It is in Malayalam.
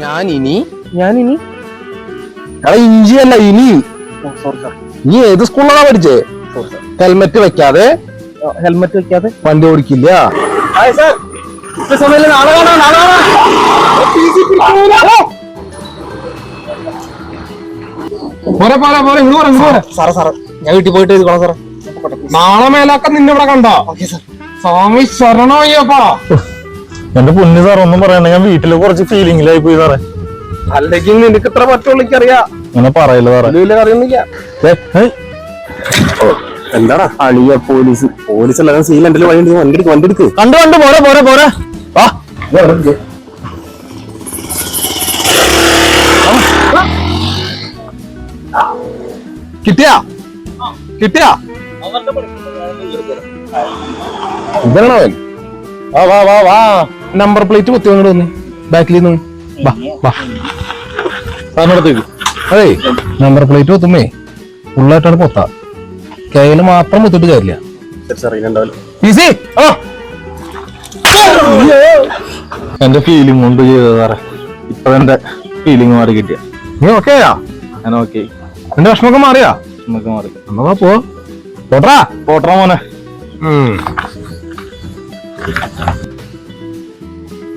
ഞാൻ ഇനി ഞാൻ ഇനി എടാ ഇഞ്ചി അല്ല ഇനി. സോറി സാർ നീ ഏത് സ്കൂളിലാണ് പഠിച്ചേ? സോറി സാർ ഹെൽമെറ്റ് വെക്കാതെ? ഹെൽമെറ്റ് വെക്കാതെ? വണ്ടി ഓടിക്കില്ല? സാറേ സാറേ ഞാൻ വീട്ടിൽ പോയിട്ട് എഴുതിക്കോളാം സാറേ. നാളെ മേലാക്ക നിന്നെ ഇവിടെ കണ്ടോ? ഓക്കെ സാർ സ്വാമി ശരണയ്യപ്പാ എന്റെ പൊന്നു സാർ ഒന്നും പറയണ്ട. ഞാൻ വീട്ടിൽ കുറച്ച് ഫീലിംഗിലായി പോയി സാറേ. അല്ലെങ്കിൽ നിനക്ക് ഇത്ര പറ്റുള്ളൂ എനിക്കറിയാം അങ്ങനെ പറയില്ല സാറേ. എന്താടാ? അളിയ പോലീസ്. പോലീസ് അല്ലാതെ എന്റെ വഴി ഉണ്ട്. വണ്ടി വണ്ടി എടുക്ക്. കണ്ടു കണ്ടു. പോരെ പോരെ പോരെ. വാ. കിട്ടിയാ? കിട്ടിയാ? ഇതാണോ ആ വാ വാ വാ വാ. നമ്പർ പ്ലേറ്റ് കുത്തി വന്നിട്ട് വന്ന്. ബാക്കിൽ നിന്ന്. സാറിനടുത്തേക്ക് അതെ നമ്പർ പ്ലേറ്റ് കുത്തുമ്പേ ഫുള്ളായിട്ടാണ് പൊത്ത. കയ്യിൽ മാത്രം കുത്തിട്ട് കാര്യമില്ല. എന്റെ ഫീലിംഗ് കൊണ്ട് ചെയ്തത് സാറേ. ഇപ്പൊ എന്റെ ഫീലിംഗ് മാറി കിട്ടിയ. നീ ഓക്കെയാ ഞാൻ ഓക്കെ എന്റെ വിഷമൊക്കെ മാറിയാ? മാറി. എന്നാ പോ. പോട്ടാ പോട്ടറ മോനെ.